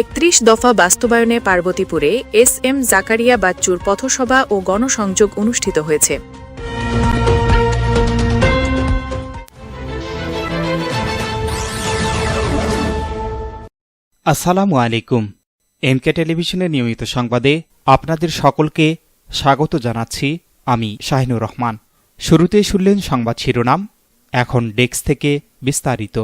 একত্রিশ দফা বাস্তবায়নে পার্বতীপুরে এস এম জাকারিয়া বাচ্চুর পথসভা ও গণসংযোগ অনুষ্ঠিত হয়েছে। আসসালামু আলাইকুম। এমকে টেলিভিশনের নিয়মিত সংবাদে আপনাদের সকলকে স্বাগত জানাচ্ছি আমি শাহিনুর রহমান। শুরুতেই শুনলেন সংবাদ শিরোনাম, এখন ডেস্ক থেকে বিস্তারিত।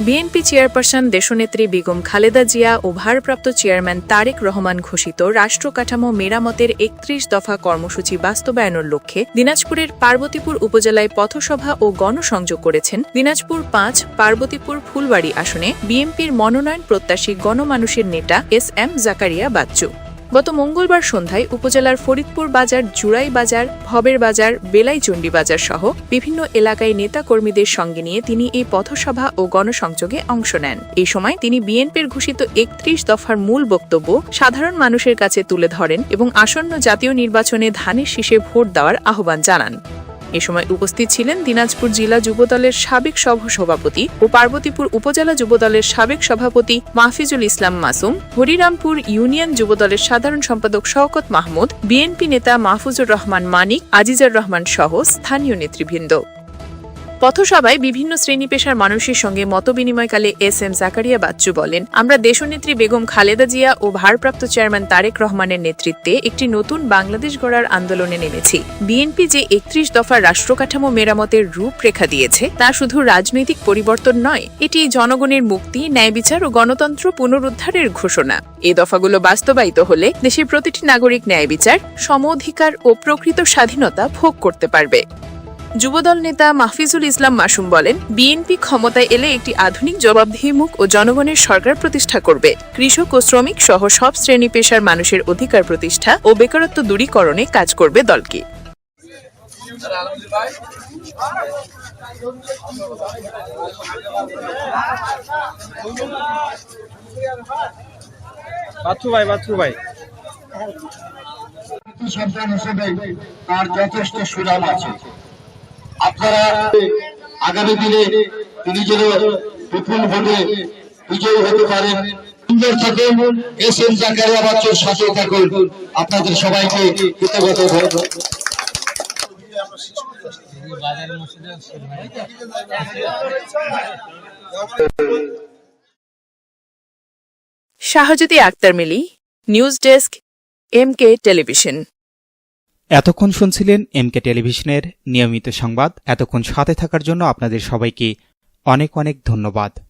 বিএনপি চেয়ারপারসন দেশনেত্রী বেগম খালেদা জিয়া ও ভারপ্রাপ্ত চেয়ারম্যান তারেক রহমান ঘোষিত রাষ্ট্র কাঠামো মেরামতের একত্রিশ দফা কর্মসূচি বাস্তবায়নের লক্ষ্যে দিনাজপুরের পার্বতীপুর উপজেলায় পথসভা ও গণসংযোগ করেছেন দিনাজপুর পাঁচ, পার্বতীপুর ফুলবাড়ি আসনে বিএনপির মনোনয়ন প্রত্যাশী গণমানুষের নেতা এস এম জাকারিয়া বাচ্চু। গত মঙ্গলবার সন্ধ্যায় উপজেলার ফরিদপুর বাজার, জুরাই বাজার, ভবের বাজার, বেলাইচণ্ডী বাজার সহ বিভিন্ন এলাকায় নেতা কর্মীদের সঙ্গে নিয়ে তিনি এই পথসভা ও গণসংযোগে অংশ নেন। এই সময় তিনি বিএনপির ঘোষিত একত্রিশ দফার মূল বক্তব্য সাধারণ মানুষের কাছে তুলে ধরেন এবং আসন্ন জাতীয় নির্বাচনে ধানের শীষে ভোট দেওয়ার আহ্বান জানান। এ সময় উপস্থিত ছিলেন দিনাজপুর জেলা যুবদলের সাবেক সহ সভাপতি ও পার্বতীপুর উপজেলা যুবদলের সাবেক সভাপতি মাহফিজুল ইসলাম মাসুম, হরিরামপুর ইউনিয়ন যুবদলের সাধারণ সম্পাদক শওকত মাহমুদ, বিএনপি নেতা মাহফুজুর রহমান মানিক, আজিজার রহমান সহ স্থানীয় নেতৃবৃন্দ। পথসভায় বিভিন্ন শ্রেণি পেশার মানুষের সঙ্গে মতবিনিময়কালে এস এম জাকারিয়া বাচ্চু বলেন, আমরা দেশনেত্রী বেগম খালেদা জিয়া ও ভারপ্রাপ্ত চেয়ারম্যান তারেক রহমানের নেতৃত্বে একটি নতুন বাংলাদেশ গড়ার আন্দোলনে নেমেছি। বিএনপি যে একত্রিশ দফার রাষ্ট্রকাঠামো মেরামতের রূপরেখা দিয়েছে, তা শুধু রাজনৈতিক পরিবর্তন নয়, এটি জনগণের মুক্তি ন্যায় বিচার ও গণতন্ত্র পুনরুদ্ধারের ঘোষণা। এ দফাগুলো বাস্তবায়িত হলে দেশের প্রতিটি নাগরিক ন্যায় বিচার সম অধিকার ও প্রকৃত স্বাধীনতা ভোগ করতে পারবে। যুবদল নেতা মাহফিজুল ইসলাম মাসুম বলেন বিএনপি ক্ষমতায় এলে একটি আধুনিক জবাবদিহিমুখ ও জনগণের সরকার প্রতিষ্ঠা করবে। কৃষক ও শ্রমিক সহ সব শ্রেণি পেশার মানুষের অধিকার প্রতিষ্ঠা ও বেকারত্ব দূরীকরণে কাজ করবে দলটি বাচ্চু ভাই বাচ্চু ভাই। সন্তান হিসেবে তার যথেষ্ট সুনাম আছে। আপনারা আগামী দিনে তিনি যেন বিপুল ভোটে বিজয়ী হতে পারেন। সুন্দর থাকুন এস এম জাকারিয়া বাচ্চুর সাথে থাকুন। আপনাদের সবাইকে কৃতজ্ঞতা Shahjyoti Akter Mili, news desk, M K television. এতক্ষণ শুনছিলেন এমকে টেলিভিশনের নিয়মিত সংবাদ। এতক্ষণ সাথে থাকার জন্য আপনাদের সবাইকে অনেক অনেক ধন্যবাদ।